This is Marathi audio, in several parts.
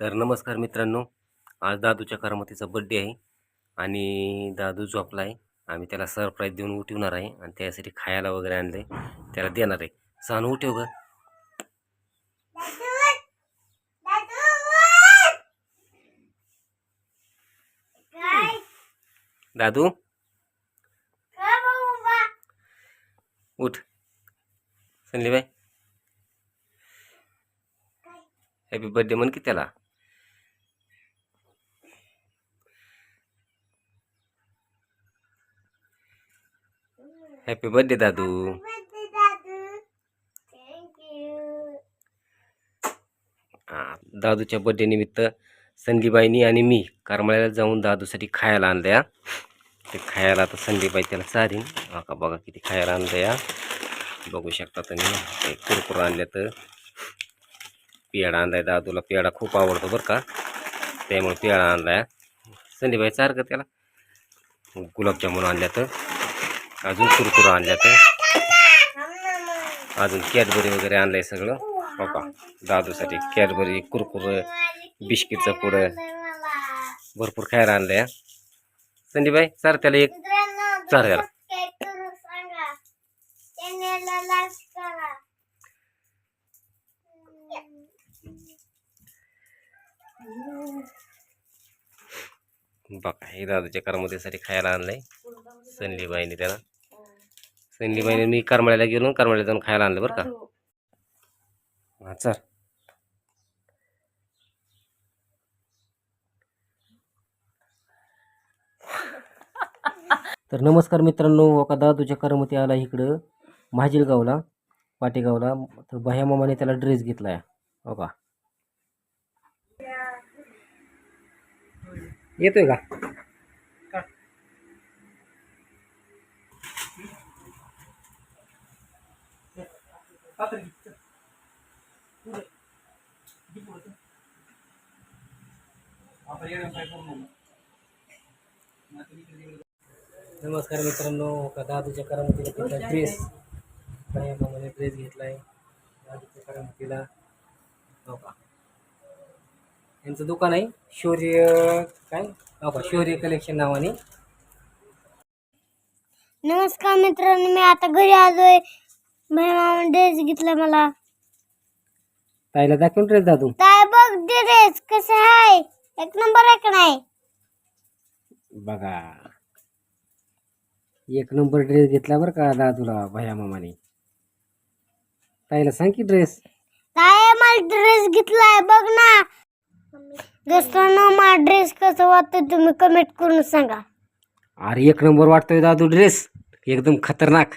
तर नमस्कार मित्रांनो आज दादूच्या करामतीचा बड्डे आहे आणि दादू झोपला आहे. आम्ही त्याला सरप्राईज देऊन उठवणार आहे आणि त्यासाठी खायला वगैरे आणले त्याला देणार आहे. सांग उठव ग. दादू उठ. संली बाय हॅपी बर्थडे म्हण की त्याला. हॅपी बर्थडे दादू दादूच्या बर्थडे निमित्त संदीबाईनी आणि मी करमाळ्याला जाऊन दादूसाठी खायला आणलं या ते खायला आता संदीबाई त्याला चारीन. का बघा किती खायला आणलं या बघू शकता तुम्ही ते कुरकुर आणलं तर पेढा आणलाय दादूला. पेढा खूप आवडतो बरं का. त्यामुळे पेढा आणलाय संदीबाई सारखं त्याला? गुलाबजामुन आणल्या तर अजून कुरकुर आणल्या तर अजून कॅडबरी वगैरे आणलंय सगळं. हो का दादूसाठी कॅडबरी कुरकुर बिस्किटचं पुढं भरपूर खायला आणलंय. संदीबाई सर त्याला एक चार याला बघा हे दादूच्या करमतीसाठी खायला आणलंय. संधीबाईने त्याला. संलीबाईने मी करमळ्याला गेलो करमळ्याला जाऊन खायला आणलं बरं का. हा चल. तर नमस्कार मित्रांनो का दादूच्या करमती आला इकडं महाजिलगावला पाटेगावला. तर बाह्या मामाने त्याला ड्रेस घेतलाय हो का येतोय का? नमस्कार मित्रांनो का दादूच्या करामतीला घेतला ड्रेस मामाने ड्रेस घेतलाय. दादूच्या करामतीला. हो का? यांचं दुकान आहे शौर्य काय? हो का? शौर्य कलेक्शन नावाने. नमस्कार मित्रांनो मी आता घरी आलोय. मामा ड्रेस घेतला मला. ताईला दाखवून ड्रेस दादू. काय बघ ड्रेस कसं आहे. एक नंबर आहे का नाही? बघा. एक नंबर ड्रेस घेतला बरं का दादूला भया मामाने. ताईला सांग की ड्रेस काय मला ड्रेस घेतलाय बघ ना. दोस्तांनो मला ड्रेस कसं वाटतं तुम्ही कमेंट करून सांगा. अरे एक नंबर वाटतोय दादू ड्रेस एकदम खतरनाक.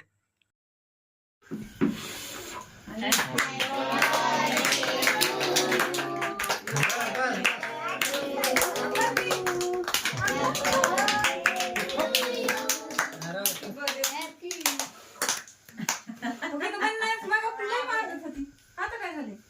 Okay.